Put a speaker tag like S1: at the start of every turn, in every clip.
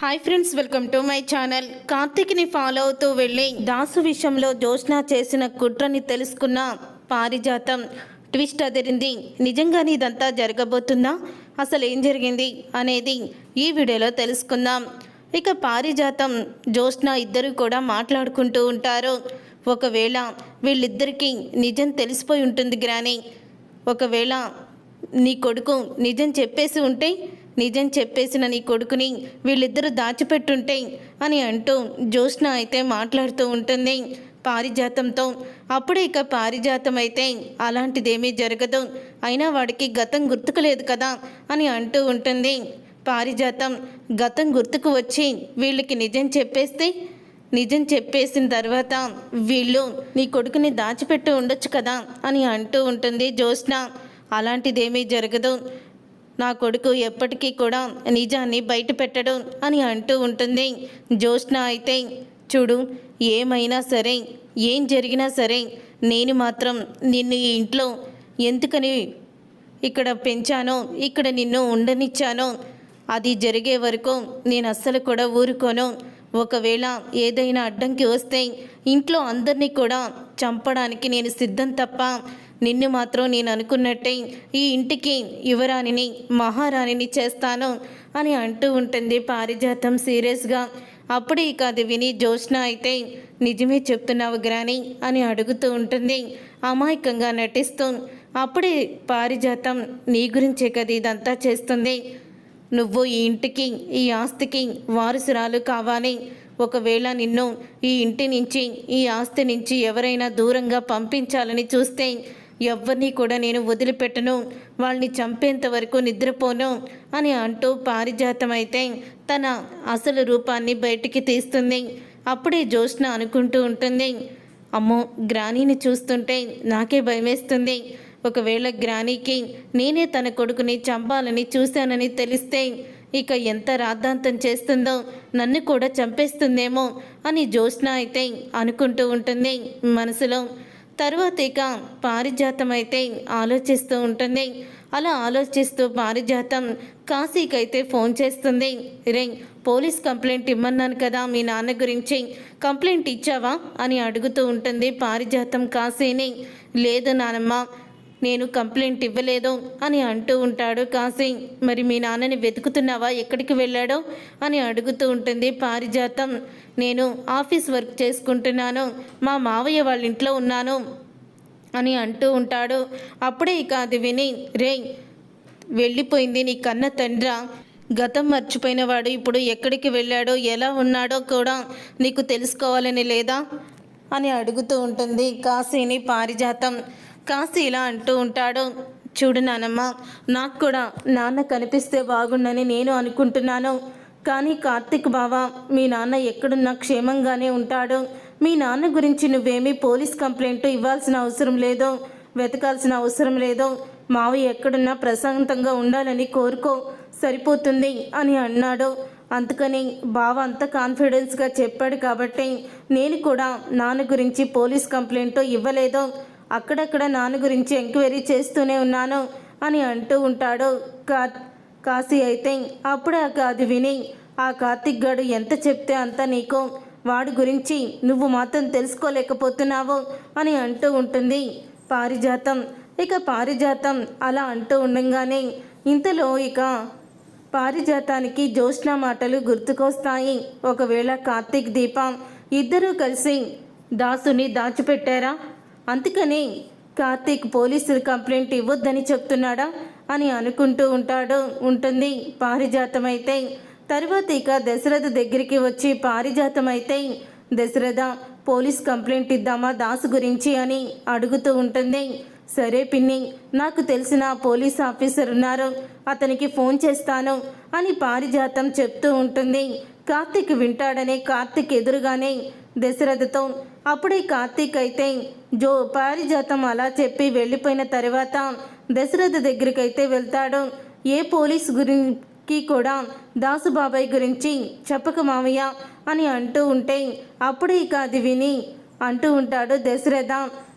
S1: Hi friends welcome to my channel కార్తీక్ని follow అవుతూ వెళ్ళి దాసు విషయంలో జోష్న చేసిన కుట్రని తెలుసుకున్న పారిజాతం ట్విస్ట్ అదిరింది. నిజంగానే ఇదంతా జరగబోతుందా? అసలు ఏం జరిగింది? అనేది ఈ వీడియోలో తెలుసుకుందాం. ఇక పారిజాతం జోష్న ఇద్దరు కూడా మాట్లాడుకుంటూ ఉంటారు. ఒకవేళ వీళ్ళిద్దరికీ నిజం తెలిసిపోయి ఉంటుంది గ్రాని. ఒకవేళ నీ కొడుకు నిజం చెప్పేసి ఉంటే నిజం చెప్పేసిన నీ కొడుకుని వీళ్ళిద్దరూ దాచిపెట్టుంటే అని అంటూ జ్యోత్స్న అయితే మాట్లాడుతూ ఉంటుంది. పారిజాతంతో. అప్పుడే ఇక పారిజాతం అయితే అలాంటిదేమీ జరగదు. అయినా వాడికి గతం గుర్తుకులేదు కదా అని అంటూ ఉంటుంది. పారిజాతం. గతం గుర్తుకు వచ్చి వీళ్ళకి నిజం చెప్పేస్తే నిజం చెప్పేసిన తర్వాత వీళ్ళు నీ కొడుకుని దాచిపెట్టి ఉండొచ్చు కదా అని అంటూ ఉంటుంది జ్యోత్స్న. అలాంటిదేమీ జరగదు. నా కొడుకు ఎప్పటికీ కూడా నిజాన్ని బయట పెట్టడు అని అంటూ ఉంటుంది. జ్యోష్ణ అయితే చూడు ఏమైనా సరే ఏం జరిగినా సరే నేను మాత్రం నిన్ను ఈ ఇంట్లో ఎందుకని ఇక్కడ పెంచానో ఇక్కడ నిన్ను ఉండనిచ్చానో అది జరిగే వరకు నేను అస్సలు కూడా ఊరుకోను. ఒకవేళ ఏదైనా అడ్డంకి వస్తే ఇంట్లో అందరినీ కూడా చంపడానికి నేను సిద్ధం తప్ప నిన్ను మాత్రం నేను అనుకున్నట్టే ఈ ఇంటికి యువరాణిని మహారాణిని చేస్తాను అని అంటూ ఉంటుంది పారిజాతం సీరియస్గా. అప్పుడే ఇక అది విని జోష్న అయితే నిజమే చెప్తున్నావు గ్రాని అని అడుగుతూ ఉంటుంది. అమాయకంగా నటిస్తూ అప్పుడే పారిజాతం నీ గురించే కదా ఇదంతా చేస్తుంది. నువ్వు ఈ ఇంటికి ఈ ఆస్తికి వారసురాలు కావాలి. ఒకవేళ నిన్ను ఈ ఇంటి నుంచి ఈ ఆస్తి నుంచి ఎవరైనా దూరంగా పంపించాలని చూస్తే ఎవరిని కూడా నేను వదిలిపెట్టను. వాళ్ళని చంపేంత వరకు నిద్రపోను అని అంటూ పారిజాతం అయితే తన అసలు రూపాన్ని బయటికి తీస్తుంది. అప్పుడే జ్యోష్ణ అనుకుంటూ ఉంటుంది అమ్మో గ్రానీని చూస్తుంటే నాకే భయమేస్తుంది. ఒకవేళ గ్రానీకి నేనే తన కొడుకుని చంపాలని చూశానని తెలిస్తే ఇక ఎంత రాద్ధాంతం చేస్తుందో నన్ను కూడా చంపేస్తుందేమో అని జ్యోత్స్న అయితే అనుకుంటూ ఉంటుంది మనసులో. తర్వాత ఇక పారిజాతం అయితే ఆలోచిస్తూ ఉంటుంది. అలా ఆలోచిస్తూ పారిజాతం కాశీకైతే ఫోన్ చేస్తుంది. రే పోలీస్ కంప్లైంట్ ఇమ్మన్నాను కదా మీ నాన్న గురించి. కంప్లైంట్ ఇచ్చావా? అని అడుగుతూ ఉంటుంది పారిజాతం కాశీని. లేదు నానమ్మ నేను కంప్లైంట్ ఇవ్వలేదు అని అంటూ ఉంటాడు కాశీ. మరి మీ నాన్నని వెతుకుతున్నావా? ఎక్కడికి వెళ్ళాడో? అని అడుగుతూ ఉంటుంది పారిజాతం. నేను ఆఫీస్ వర్క్ చేసుకుంటున్నాను. మా మావయ్య వాళ్ళ ఇంట్లో ఉన్నాను అని అంటూ ఉంటాడు. అప్పుడే ఇక అది విని రే వెళ్ళిపోయింది నీ కన్న తండ్ర. గతం మర్చిపోయిన వాడు ఇప్పుడు ఎక్కడికి వెళ్ళాడో ఎలా ఉన్నాడో కూడా నీకు తెలుసుకోవాలని లేదా? అని అడుగుతూ ఉంటుంది కాశీని పారిజాతం. కాశీ ఇలా అంటూ ఉంటాడు. చూడు నానమ్మ నాకు కూడా నాన్న కనిపిస్తే బాగుండని నేను అనుకుంటున్నాను. కానీ కార్తిక్ బావ మీ నాన్న ఎక్కడున్నా క్షేమంగానే ఉంటాడు. మీ నాన్న గురించి నువ్వేమీ పోలీస్ కంప్లైంట్ ఇవ్వాల్సిన అవసరం లేదు. వెతకాల్సిన అవసరం లేదు. మావి ఎక్కడున్నా ప్రశాంతంగా ఉండాలని కోరుకో సరిపోతుంది అని అన్నాడు. అందుకని బావ అంత కాన్ఫిడెన్స్గా చెప్పాడు కాబట్టి నేను కూడా నాన్న గురించి పోలీస్ కంప్లైంట్ ఇవ్వలేదు. అక్కడక్కడ నాన్న గురించి ఎంక్వైరీ చేస్తూనే ఉన్నాను అని అంటూ ఉంటాడు కా కాశీ అయితే. అప్పుడే అది విని ఆ కార్తిక్ గడు ఎంత చెప్తే అంత నీకు. వాడి గురించి నువ్వు మాత్రం తెలుసుకోలేకపోతున్నావు అని అంటూ ఉంటుంది పారిజాతం. ఇక పారిజాతం అలా అంటూ ఉండగానే ఇంతలో ఇక పారిజాతానికి జ్యోత్స్న మాటలు గుర్తుకొస్తాయి. ఒకవేళ కార్తీక్ దీపం ఇద్దరూ కలిసి దాసుని దాచిపెట్టారా? అందుకని కార్తీక్ పోలీసులు కంప్లైంట్ ఇవ్వద్దని చెప్తున్నాడా అని అనుకుంటూ ఉంటాడు ఉంటుంది. పారిజాతం అయితే తర్వాత ఇక దశరథ దగ్గరికి వచ్చి పారిజాతం అయితే దశరథ పోలీస్ కంప్లైంట్ ఇద్దామా దాసు గురించి అని అడుగుతూ ఉంటుంది. సరే పిన్ని నాకు తెలిసిన పోలీస్ ఆఫీసర్ ఉన్నారు అతనికి ఫోన్ చేస్తాను అని పారిజాతం చెప్తూ ఉంటుంది. కార్తీక్ వింటాడనే కార్తీక్ ఎదురుగానే దశరథతో అప్పుడే కార్తీక్ అయితే జో పారిజాతం అలా చెప్పి వెళ్ళిపోయిన తర్వాత దశరథ దగ్గరికైతే వెళ్తాడు. ఏ పోలీస్ గురించి కూడా దాసుబాబాయ్ గురించి చెప్పక మామయ్య అని అంటూ ఉంటే అప్పుడే ఇక అది విని అంటూ ఉంటాడు దశరథ.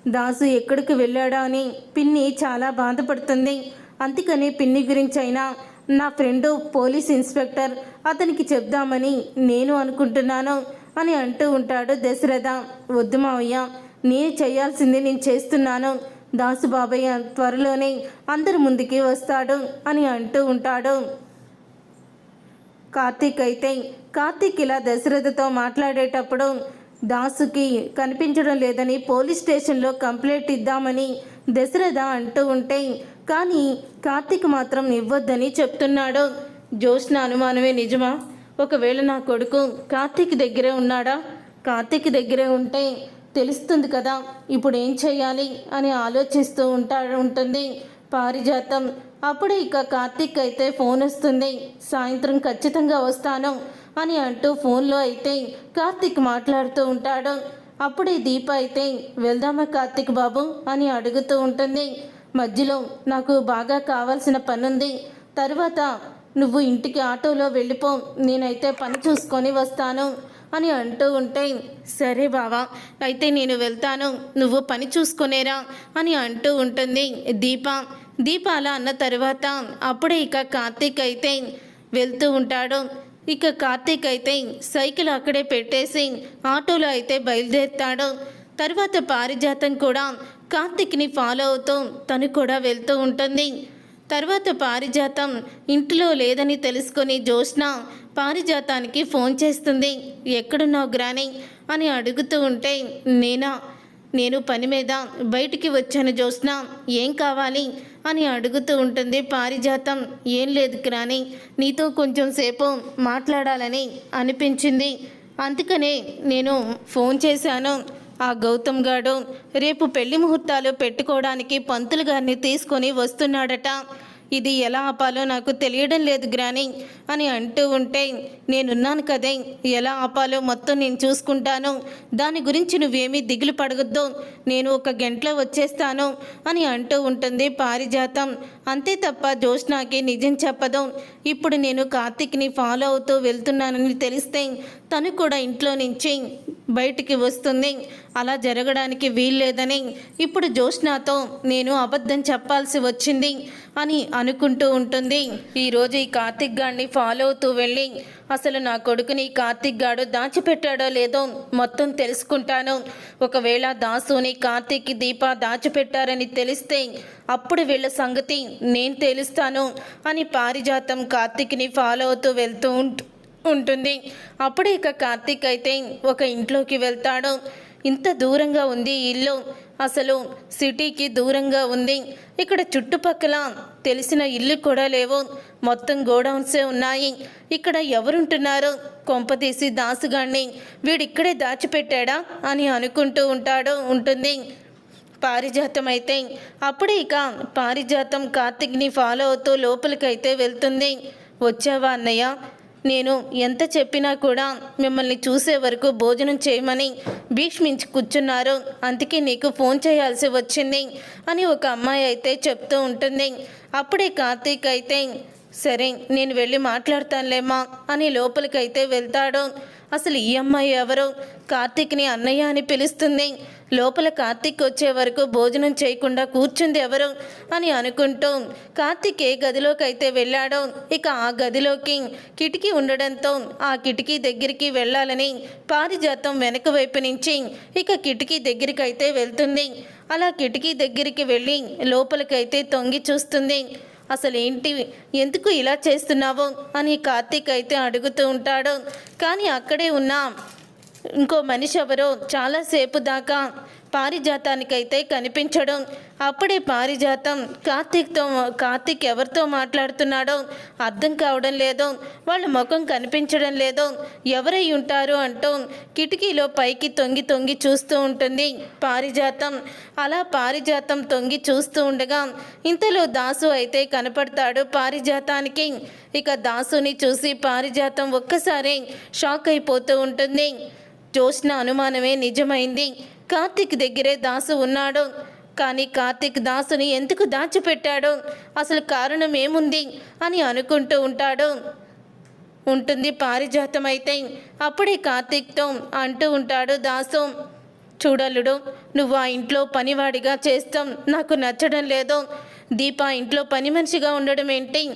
S1: దాసు ఎక్కడికి వెళ్ళాడా అని పిన్ని చాలా బాధపడుతుంది. అందుకని పిన్ని గురించి అయినా నా ఫ్రెండు పోలీస్ ఇన్స్పెక్టర్ అతనికి చెప్దామని నేను అనుకుంటున్నాను అని అంటూ ఉంటాడు దశరథ. వద్దు మావయ్య నేను చేయాల్సింది నేను చేస్తున్నాను. దాసు బాబయ్య త్వరలోనే అందరి ముందుకి వస్తాడు అని అంటూ ఉంటాడు. కార్తీక్ అయితే కార్తీక్ ఇలా దశరథతో మాట్లాడేటప్పుడు దాసుకి కనిపించడం లేదని పోలీస్ స్టేషన్లో కంప్లైంట్ ఇద్దామని దశరథ అంటూ ఉంటే కానీ కార్తీక్ మాత్రం ఇవ్వద్దని చెప్తున్నాడు. జోష్న అనుమానమే నిజమా? ఒకవేళ నా కొడుకు కార్తీక్ దగ్గరే ఉన్నాడా? కార్తీక్ దగ్గరే ఉంటే తెలుస్తుంది కదా ఇప్పుడు ఏం చేయాలి అని ఆలోచిస్తూ ఉంటా ఉంటుంది పారిజాతం. అప్పుడే ఇక కార్తీక్ అయితే ఫోన్ వస్తుంది సాయంత్రం ఖచ్చితంగా వస్తాను అని అంటూ ఫోన్లో అయితే కార్తీక్ మాట్లాడుతూ ఉంటాడు. అప్పుడే దీప అయితే వెళ్దామా కార్తీక్ బాబు అని అడుగుతూ ఉంటుంది. మధ్యలో నాకు బాగా కావాల్సిన పనుంది. తర్వాత నువ్వు ఇంటికి ఆటోలో వెళ్ళిపో నేనైతే పని చూసుకొని వస్తాను అని అంటూ ఉంటే సరే బావా అయితే నేను వెళ్తాను నువ్వు పని చూసుకునేరా అని అంటూ ఉంటుంది దీప. దీప అలా అన్న తర్వాత అప్పుడే ఇక కార్తీక్ అయితే వెళ్తూ ఉంటాడు. ఇక కార్తీక్ అయితే సైకిల్ అక్కడే పెట్టేసి ఆటోలో అయితే బయలుదేరుతాడు. తర్వాత పారిజాతం కూడా కార్తీక్ని ఫాలో అవుతూ తను కూడా వెళ్తూ ఉంటుంది. తర్వాత పారిజాతం ఇంట్లో లేదని తెలుసుకొని జోష్న పారిజాతానికి ఫోన్ చేస్తుంది. ఎక్కడున్నావు గ్రాని? అని అడుగుతూ ఉంటే నేనా? నేను పని మీద బయటికి వచ్చాను జోష్న ఏం కావాలి? అని అడుగుతూ ఉంటుంది పారిజాతం. ఏం లేదు గ్రాని నీతో కొంచెం సేపు మాట్లాడాలని అనిపించింది. అందుకనే నేను ఫోన్ చేశాను. ఆ గౌతమ్ గాడు రేపు పెళ్ళి ముహూర్తాలు పెట్టుకోవడానికి పంతులు గారిని తీసుకొని వస్తున్నాడట. ఇది ఎలా ఆపాలో నాకు తెలియడం లేదు గ్రాని అని అంటూ ఉంటే నేనున్నాను కదే ఎలా ఆపాలో మొత్తం నేను చూసుకుంటాను. దాని గురించి నువ్వేమీ దిగులు పడగొద్దు నేను ఒక గంటలో వచ్చేస్తాను అని అంటూ ఉంటుంది పారిజాతం. అంతే తప్ప జోష్నాకి నిజం చెప్పదు ఇప్పుడు నేను కార్తిక్ని ఫాలో అవుతూ వెళ్తున్నానని తెలిస్తే తను కూడా ఇంట్లో నుంచి బయటికి వస్తుంది. అలా జరగడానికి వీల్లేదని ఇప్పుడు జోష్నాతో నేను అబద్ధం చెప్పాల్సి వచ్చింది అని అనుకుంటూ ఉంటుంది. ఈరోజు ఈ కార్తిక్ గాడిని ఫాలో అవుతూ వెళ్ళి అసలు నా కొడుకుని కార్తిక్ గాడు దాచిపెట్టాడో లేదో మొత్తం తెలుసుకుంటాను. ఒకవేళ దాసుని కార్తిక్ దీప దాచిపెట్టారని తెలిస్తే అప్పుడు వీళ్ళ సంగతి నేను తెలుస్తాను అని పారిజాతం కార్తీక్ని ఫాలో అవుతూ వెళ్తూ ఉంటుంది. అప్పుడే ఇక కార్తీక్ అయితే ఒక ఇంట్లోకి వెళ్తాడు. ఇంత దూరంగా ఉంది ఇల్లు అసలు సిటీకి దూరంగా ఉంది. ఇక్కడ చుట్టుపక్కల తెలిసిన ఇల్లు కూడా లేవు. మొత్తం గోడౌన్సే ఉన్నాయి. ఇక్కడ ఎవరుంటున్నారు? కొంపతీసి దాసుగాడిని వీడిక్కడే దాచిపెట్టాడా అని అనుకుంటూ ఉంటాడు ఉంటుంది. పారిజాతం అయితే అప్పుడే ఇక పారిజాతం కార్తిక్ని ఫాలో అవుతూ లోపలికైతే వెళ్తుంది. వచ్చావా అన్నయ్య? నేను ఎంత చెప్పినా కూడా మిమ్మల్ని చూసే వరకు భోజనం చేయమని భీష్మించి కూర్చున్నారు. అందుకే నీకు ఫోన్ చేయాల్సి వచ్చింది అని ఒక అమ్మాయి అయితే చెప్తూ ఉంటుంది. అప్పుడే కార్తీక్ అయితే సరే నేను వెళ్ళి మాట్లాడతానులేమా అని లోపలికైతే వెళ్తాడు. అసలు ఈ అమ్మాయి ఎవరు? కార్తీక్ని అన్నయ్య అని పిలుస్తుంది. లోపల కార్తీక్ వచ్చే వరకు భోజనం చేయకుండా కూర్చుంది ఎవరు అని అనుకుంటూ కార్తిక్ ఏ గదిలోకి అయితే వెళ్ళాడో ఇక ఆ గదిలోకి కిటికీ ఉండడంతో ఆ కిటికీ దగ్గరికి వెళ్ళాలని పారిజాతం వెనక వైపు నుంచి ఇక కిటికీ దగ్గరికి అయితే వెళ్తుంది. అలా కిటికీ దగ్గరికి వెళ్ళి లోపలికైతే తొంగి చూస్తుంది. అసలు ఏంటి ఎందుకు ఇలా చేస్తున్నావు? అని కార్తీక్ అయితే అడుగుతూ ఉంటాడు. కానీ అక్కడే ఉన్న ఇంకో మనిషి ఎవరో చాలాసేపు దాకా పారిజాతానికైతే కనిపించడం అప్పుడే పారిజాతం కార్తీక్తో కార్తీక్ ఎవరితో మాట్లాడుతున్నాడో అర్థం కావడం లేదో వాళ్ళ ముఖం కనిపించడం లేదో ఎవరై ఉంటారు అంటూ కిటికీలో పైకి తొంగి తొంగి చూస్తూ ఉంటుంది పారిజాతం. అలా పారిజాతం తొంగి చూస్తూ ఉండగా ఇంతలో దాసు అయితే కనపడతాడు పారిజాతానికి. ఇక దాసుని చూసి పారిజాతం ఒక్కసారి షాక్ అయిపోతూ ఉంటుంది. చూసిన అనుమానమే నిజమైంది. కార్తిక్ దగ్గరే దాసు ఉన్నాడు. కానీ కార్తిక్ దాసుని ఎందుకు దాచిపెట్టాడు? అసలు కారణం ఏముంది? అని అనుకుంటూ ఉంటాడు. ఉంటుంది పారిజాతం అయితే. అప్పుడే కార్తిక్తో అంటూ ఉంటాడు దాసు. చూడలుడు నువ్వు ఆ ఇంట్లో పనివాడిగా చేస్తాం. నాకు నచ్చడం లేదు. దీప ఇంట్లో పని మనిషిగా ఉండడం ఏంటి?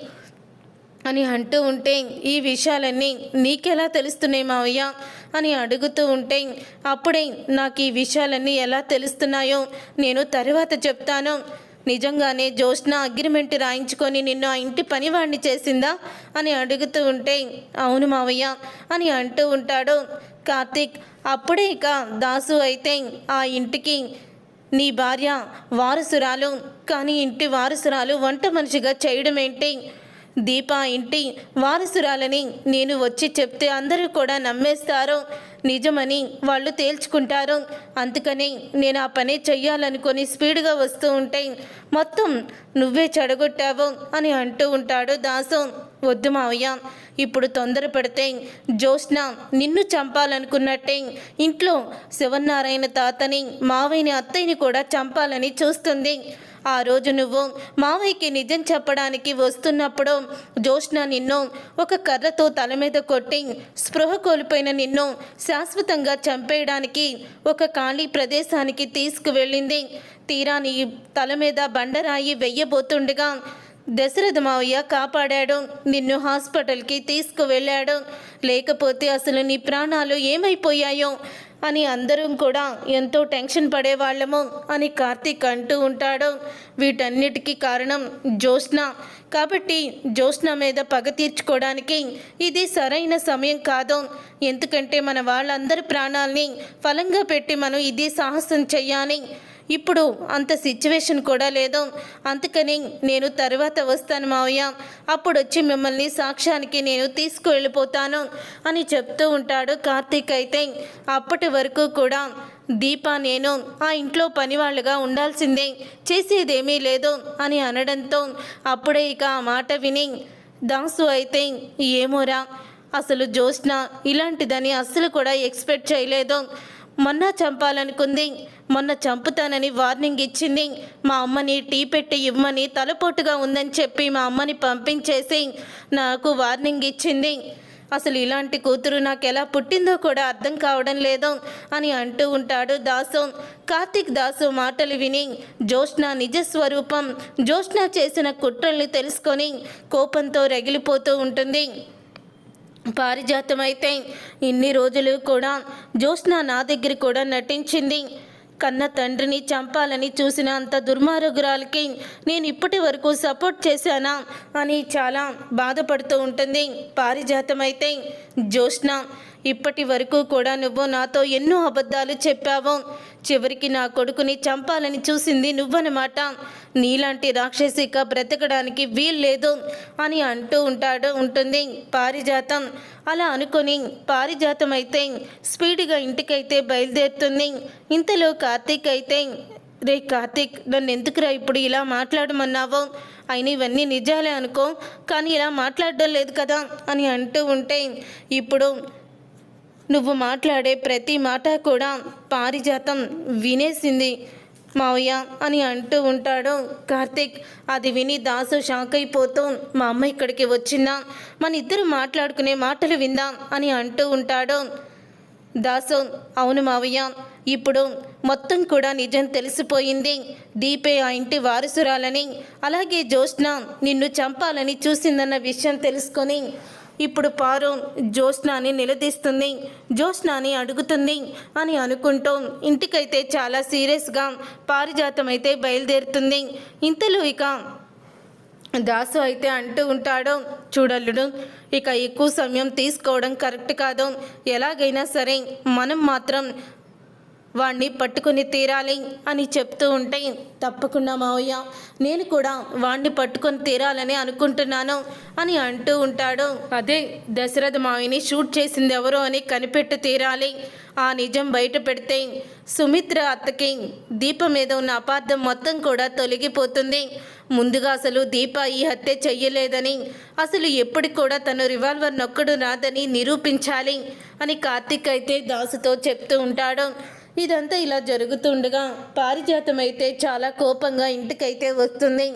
S1: అని అంటూ ఉంటే ఈ విషయాలన్నీ నీకెలా తెలుస్తున్నాయి మావయ్య? అని అడుగుతూ ఉంటే అప్పుడే నాకు ఈ విషయాలన్నీ ఎలా తెలుస్తున్నాయో నేను తర్వాత చెప్తాను. నిజంగానే జ్యోత్స్న అగ్రిమెంట్ రాయించుకొని నిన్ను ఆ ఇంటి పనివాణ్ణి చేసిందా? అని అడుగుతూ ఉంటే అవును మావయ్య అని అంటూ ఉంటాడు. కార్తీక్ అప్పుడే ఇక దాసు అయితే ఆ ఇంటికి నీ భార్య వారసురాలు కానీ ఇంటి వారసురాలు వంట మనిషిగా చేయడం ఏంటి దీప ఇంటి వారసురాలని నేను వచ్చి చెప్తే అందరూ కూడా నమ్మేస్తారు. నిజమని వాళ్ళు తేల్చుకుంటారు. అందుకని నేను ఆ పని చెయ్యాలనుకొని స్పీడ్గా వస్తూ ఉంటే మొత్తం నువ్వే చెడగొట్టావు అని అంటూ ఉంటాడు దాసు. వద్దు మావయ్య ఇప్పుడు తొందరపడితే జ్యోత్స్న నిన్ను చంపాలనుకున్నట్టే ఇంట్లో శివనారాయణ తాతని మావయ్యని అత్తయ్యని కూడా చంపాలని చూస్తుంది. ఆ రోజు నువ్వు మావయ్యకి నిజం చెప్పడానికి వస్తున్నప్పుడు జ్యోత్స్న నిన్ను ఒక కర్రతో తల మీద కొట్టి స్పృహ కోల్పోయిన నిన్ను శాశ్వతంగా చంపేయడానికి ఒక ఖాళీ ప్రదేశానికి తీసుకువెళ్ళింది. తీరా నీ తల మీద బండరాయి వెయ్యబోతుండగా దశరథ మావయ్య కాపాడాడు. నిన్ను హాస్పిటల్కి తీసుకువెళ్ళాడు. లేకపోతే అసలు నీ ప్రాణాలు ఏమైపోయాయో అని అందరం కూడా ఎంతో టెన్షన్ పడేవాళ్ళము అని కార్తీక్ అంటూ ఉంటాడు. వీటన్నిటికీ కారణం జ్యోత్స్న. కాబట్టి జ్యోత్స్న మీద పగ తీర్చుకోవడానికి ఇది సరైన సమయం కాదు. ఎందుకంటే మన వాళ్ళందరి ప్రాణాల్ని ఫలంగా పెట్టి మనం ఇది సాహసం చెయ్యాలి. ఇప్పుడు అంత సిచ్యువేషన్ కూడా లేదు. అందుకని నేను తర్వాత వస్తాను మావయ్య. అప్పుడు వచ్చి మిమ్మల్ని సాక్ష్యానికి నేను తీసుకువెళ్ళిపోతాను అని చెప్తూ ఉంటాడు కార్తీక్ అయితే. అప్పటి వరకు కూడా దీప నేను ఆ ఇంట్లో పనివాళ్ళుగా ఉండాల్సిందే. చేసేదేమీ లేదు అని అనడంతో అప్పుడే ఇక ఆ మాట విని దాసు అయితే ఏమోరా అసలు జ్యోత్స్న ఇలాంటిదని అస్సలు కూడా ఎక్స్పెక్ట్ చేయలేదు. మొన్న చంపాలనుకుంది. మొన్న చంపుతానని వార్నింగ్ ఇచ్చింది. మా అమ్మని టీ పెట్టి ఇవ్వమని తలపోటుగా ఉందని చెప్పి మా అమ్మని పంపించేసి నాకు వార్నింగ్ ఇచ్చింది. అసలు ఇలాంటి కూతురు నాకు ఎలా పుట్టిందో కూడా అర్థం కావడం లేదు అని అంటూ ఉంటాడు దాసు. కార్తీక్ దాసు మాటలు విని జ్యోత్స్న నిజ స్వరూపం చేసిన కుట్రల్ని తెలుసుకొని కోపంతో రగిలిపోతూ ఉంటుంది. పారిజాతం అయితే ఇన్ని రోజులు కూడా జ్యోత్స్న నా దగ్గర కూడా నటించింది. కన్న తండ్రిని చంపాలని చూసిన అంత దుర్మార్గురాలకి నేను ఇప్పటి వరకు సపోర్ట్ చేశానా అని చాలా బాధపడుతూ ఉంటుంది. పారిజాతం అయితే జ్యోత్స్న ఇప్పటి వరకు కూడా నువ్వు నాతో ఎన్నో అబద్ధాలు చెప్పావు. చివరికి నా కొడుకుని చంపాలని చూసింది నువ్వనమాట నీలాంటి రాక్షసిక బ్రతకడానికి వీల్లేదు అని అంటూ ఉంటాడు ఉంటుంది. పారిజాతం. అలా అనుకొని పారిజాతం అయితే స్పీడ్గా ఇంటికైతే బయలుదేరుతుంది. ఇంతలో కార్తీక్ అయితే రే కార్తీక్ నన్ను ఎందుకురా ఇప్పుడు ఇలా మాట్లాడమన్నావో? అయినా ఇవన్నీ నిజాలే అనుకో కానీ ఇలా మాట్లాడడం లేదు కదా? అని అంటూ ఉంటే ఇప్పుడు నువ్వు మాట్లాడే ప్రతి మాట కూడా పారిజాతం వినేసింది. మావయ్య అని అంటూ ఉంటాడు. కార్తీక్ అది విని దాసు షాక్ అయిపోతూ మా అమ్మ ఇక్కడికి వచ్చిందా? మన ఇద్దరు మాట్లాడుకునే మాటలు విందాం అని అంటూ ఉంటాడు. దాసు అవును మావయ్య ఇప్పుడు మొత్తం కూడా నిజం తెలిసిపోయింది. దీపే ఆ ఇంటి వారసురాలని అలాగే జ్యోత్స్న నిన్ను చంపాలని చూసిందన్న విషయం తెలుసుకొని ఇప్పుడు పారు జ్యోత్స్నాని నిలదీస్తుంది. జ్యోత్స్నాని అడుగుతుంది అని అనుకుంటూ ఇంటికైతే చాలా సీరియస్గా పారిజాతం అయితే బయలుదేరుతుంది. ఇంతలో ఇక దాసు అయితే అంటూ ఉంటాడు చూడల్లుడు ఇక ఎక్కువ సమయం తీసుకోవడం కరెక్ట్ కాదు. ఎలాగైనా సరే మనం మాత్రం వాణ్ణి పట్టుకుని తీరాలి అని చెప్తూ ఉంటే తప్పకుండా మావయ్య నేను కూడా వాణ్ణి పట్టుకొని తీరాలని అనుకుంటున్నాను అని అంటూ ఉంటాడు. అదే దశరథ మావిని షూట్ చేసింది ఎవరో అని కనిపెట్టి తీరాలి. ఆ నిజం బయట పెడితే సుమిత్ర అత్తకి దీప మీద ఉన్న అపార్థం మొత్తం కూడా తొలగిపోతుంది. ముందుగా అసలు దీప ఈ హత్య చెయ్యలేదని అసలు ఎప్పటికి కూడా తను రివాల్వర్ నొక్కడు రాదని నిరూపించాలి అని కార్తిక్ అయితే దాసుతో చెప్తూ ఉంటాడు. ఇదంతా ఇలా జరుగుతుండగా పారిజాతం అయితే చాలా కోపంగా ఇంటికైతే వస్తుంది.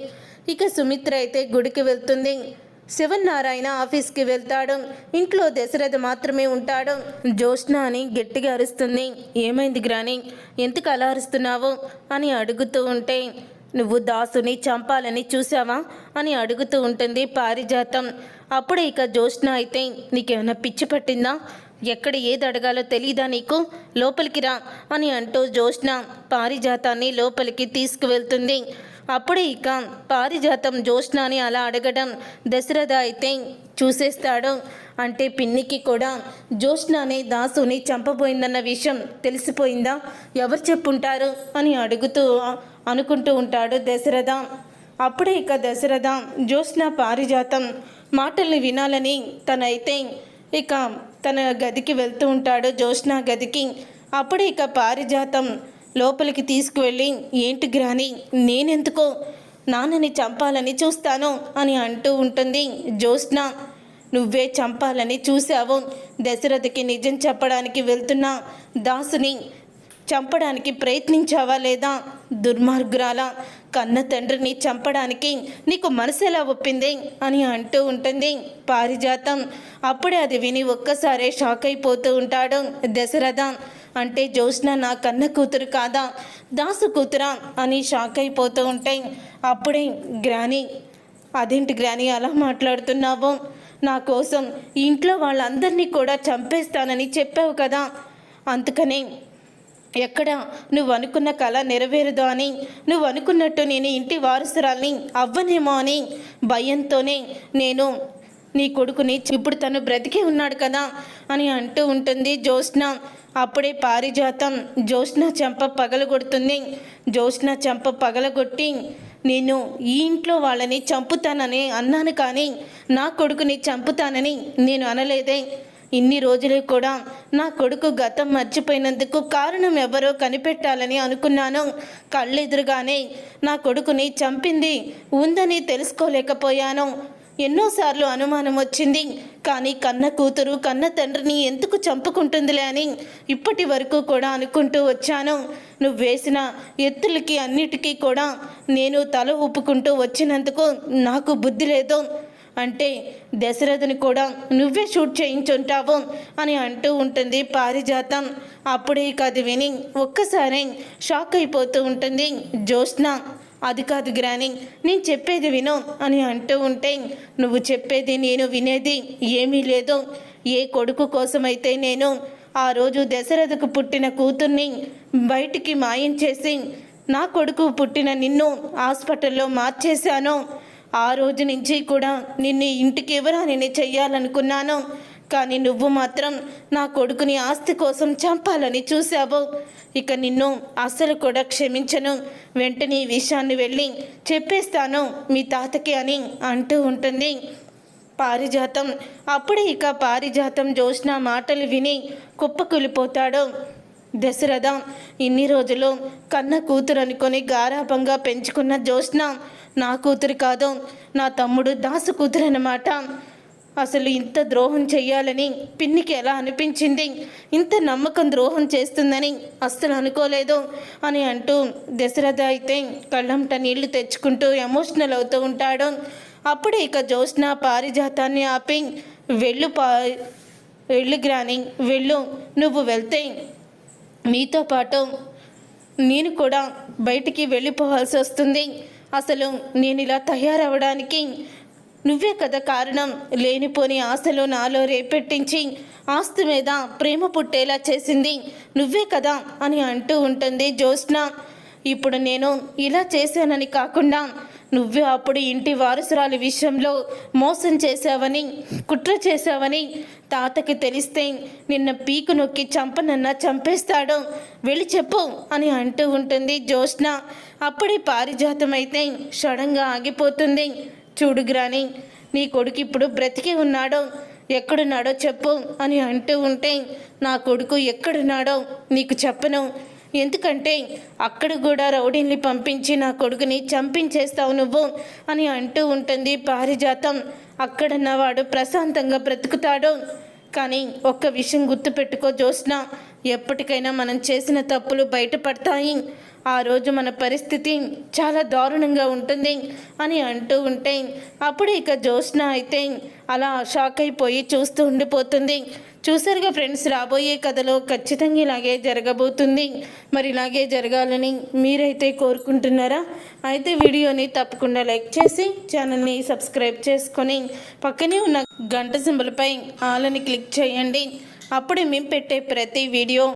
S1: ఇక సుమిత్ర అయితే గుడికి వెళ్తుంది. శివనారాయణ ఆఫీస్కి వెళ్తాడు. ఇంట్లో దశరథ మాత్రమే ఉంటాడు. జ్యోత్స్న అని గట్టిగా అరుస్తుంది. ఏమైంది గ్రాని? ఎందుకు అలా అరుస్తున్నావు? అని అడుగుతూ ఉంటే నువ్వు దాసుని చంపాలని చూసావా అని అడుగుతూ ఉంటుంది పారిజాతం. అప్పుడే ఇక జ్యోత్స్న అయితే నీకేమైనా పిచ్చి పట్టిందా? ఎక్కడ ఏది అడగాలో తెలీదా నీకు? లోపలికి రా అని అంటూ జ్యోత్స్న పారిజాతాన్ని లోపలికి తీసుకువెళ్తుంది. అప్పుడే ఇక పారిజాతం జ్యోత్స్నాని అలా అడగడం దశరథ అయితే చూసేస్తాడు. అంటే పిన్నికి కూడా జ్యోత్స్నానే దాసుని చంపబోయిందన్న విషయం తెలిసిపోయిందా? ఎవరు చెప్పుంటారు? అని అడుగుతూ అనుకుంటూ ఉంటాడు దశరథ. అప్పుడే ఇక దశరథ జ్యోత్స్న పారిజాతం మాటల్ని వినాలని తనైతే ఇక తన గదికి వెళ్తూ ఉంటాడు జ్యోత్స్న గదికి. అప్పుడే ఇక పారిజాతం లోపలికి తీసుకువెళ్ళి ఏంటి గ్రాని నేనెందుకో? నాన్నని చంపాలని చూస్తాను అని అంటూ ఉంటుంది జ్యోత్స్న. నువ్వే చంపాలని చూశావు. దశరథకి నిజం చెప్పడానికి వెళ్తున్న దాసుని చంపడానికి ప్రయత్నించావా లేదా? దుర్మార్గురాల కన్న తండ్రిని చంపడానికి నీకు మనసు ఎలా ఒప్పింది? అని అంటూ ఉంటుంది పారిజాతం. అప్పుడే అది విని ఒక్కసారే షాక్ అయిపోతూ ఉంటాడు దశరథ. అంటే జ్యోత్స్న నా కన్న కూతురు కాదా? దాసు కూతురా? అని షాక్ అయిపోతూ ఉంటాయి అప్పుడే గ్రాని అదేంటి గ్రాని అలా మాట్లాడుతున్నావు? నా కోసం ఇంట్లో వాళ్ళందరినీ కూడా చంపేస్తానని చెప్పావు కదా? అందుకనే ఎక్కడ నువ్వు అనుకున్న కళ నెరవేరదు అని నువ్వు అనుకున్నట్టు నేను ఇంటి వారసురాల్ని అవ్వనేమో అని భయంతోనే నేను నీ కొడుకుని ఇప్పుడు తను బ్రతికే ఉన్నాడు కదా అని అంటూ ఉంటుంది జ్యోత్స్న. అప్పుడే పారిజాతం. జ్యోత్స్న చెంప పగలగొడుతుంది. జ్యోత్స్న చెంప పగలగొట్టి నేను ఈ ఇంట్లో వాళ్ళని చంపుతానని అన్నాను కానీ నా కొడుకుని చంపుతానని నేను అనలేదే. ఇన్ని రోజులు కూడా నా కొడుకు గతం మర్చిపోయినందుకు కారణం ఎవరో కనిపెట్టాలని అనుకున్నాను. కళ్ళెదురుగానే నా కొడుకుని చంపింది ఉందని తెలుసుకోలేకపోయాను. ఎన్నోసార్లు అనుమానం వచ్చింది. కానీ కన్న కూతురు కన్న తండ్రిని ఎందుకు చంపుకుంటుందిలే అని ఇప్పటి వరకు కూడా అనుకుంటూ వచ్చాను. నువ్వు వేసిన ఎత్తులకి అన్నిటికీ కూడా నేను తల ఊపుకుంటూ వచ్చినందుకు నాకు బుద్ధి లేదు. అంటే దశరథని కూడా నువ్వే షూట్ చేయించుంటావు అని అంటూ ఉంటుంది పారిజాతం. అప్పుడే ఇక అది విని ఒక్కసారి షాక్ అయిపోతూ ఉంటుంది. జ్యోత్స్న అది కాదు గ్రాని నేను చెప్పేది విను అని అంటూ ఉంటే నువ్వు చెప్పేది నేను వినేది ఏమీ లేదు. ఏ కొడుకు కోసమైతే నేను ఆ రోజు దశరథకు పుట్టిన కూతుర్ని బయటికి మాయం చేసి నా కొడుకు పుట్టిన నిన్ను హాస్పిటల్లో మార్చేశాను. ఆ రోజు నుంచి కూడా నిన్ను ఇంటికి ఎవరా నేను చెయ్యాలనుకున్నాను? కానీ నువ్వు మాత్రం నా కొడుకుని ఆస్తి కోసం చంపాలని చూశావు. ఇక నిన్ను అస్సలు కూడా క్షమించను. వెంటనే ఈ విషయాన్ని వెళ్ళి చెప్పేస్తాను మీ తాతకి అని అంటూ ఉంటుంది. పారిజాతం. అప్పుడే ఇక పారిజాతం జోష్న మాటలు విని కుప్పకూలిపోతాడు. దశరథ ఇన్ని రోజులు కన్న కూతురు అనుకొని గారాభంగా పెంచుకున్న జ్యోత్స్న నా కూతురు కాదు నా తమ్ముడు దాసు కూతురు అన్నమాట అసలు ఇంత ద్రోహం చెయ్యాలని పిన్నికి ఎలా అనిపించింది? ఇంత నమ్మకం ద్రోహం చేస్తుందని అస్సలు అనుకోలేదు అని అంటూ దశరథ అయితే కళ్ళంట నీళ్ళు తెచ్చుకుంటూ ఎమోషనల్ అవుతూ ఉంటాడు. అప్పుడే ఇక జ్యోత్స్న పారిజాతాన్ని ఆపి వెళ్ళు పా వెళ్ళు గ్రాని వెళ్ళు నువ్వు వెళ్తే మీతో పాటు నేను కూడా బయటికి వెళ్ళిపోవాల్సి వస్తుంది. అసలు నేను ఇలా తయారవడానికి నువ్వే కదా కారణం. లేనిపోని ఆశలు నాలో రేపెట్టించి ఆస్తి మీద ప్రేమ పుట్టేలా చేసింది. నువ్వే కదా అని అంటూ ఉంటుంది జ్యోత్స్న. ఇప్పుడు నేను ఇలా చేశానని కాకుండా నువ్వే అప్పుడు ఇంటి వారసురాలి విషయంలో మోసం చేశావని కుట్ర చేశావని తాతకి తెలిస్తే నిన్న పీకు నొక్కి చంపనన్నా చంపేస్తాడు. వెళ్ళి చెప్పు అని అంటూ ఉంటుంది జ్యోత్స్న. అప్పుడే పారిజాతం అయితే ఆగిపోతుంది. చూడు గ్రాని నీ కొడుకు ఇప్పుడు బ్రతికి ఉన్నాడో ఎక్కడున్నాడో చెప్పు అని అంటూ ఉంటే నా కొడుకు ఎక్కడున్నాడో నీకు చెప్పను. ఎందుకంటే అక్కడ కూడా రౌడీల్ని పంపించి నా కొడుకుని చంపించేస్తావు నువ్వు అని అంటూ ఉంటుంది పారిజాతం. అక్కడున్నవాడు ప్రశాంతంగా బ్రతుకుతాడు. కానీ ఒక్క విషయం గుర్తుపెట్టుకో జ్యోత్స్న ఎప్పటికైనా మనం చేసిన తప్పులు బయటపడతాయి. ఆ రోజు మన పరిస్థితి చాలా దారుణంగా ఉంటుంది అని అంటూ ఉంటే అప్పుడు ఇక జ్యోత్స్న అయితే అలా షాక్ అయిపోయి చూస్తూ ఉండిపోతుంది. చూసారుగా ఫ్రెండ్స్ రాబోయే కథలో ఖచ్చితంగా ఇలాగే జరగబోతుంది. మరి ఇలాగే జరగాలని మీరైతే కోరుకుంటున్నారా? అయితే వీడియోని తప్పకుండా లైక్ చేసి ఛానల్ని సబ్స్క్రైబ్ చేసుకొని పక్కనే ఉన్న గంట సింబల్పై ఆలని క్లిక్ చేయండి. అప్పుడే మేము పెట్టే ప్రతి వీడియో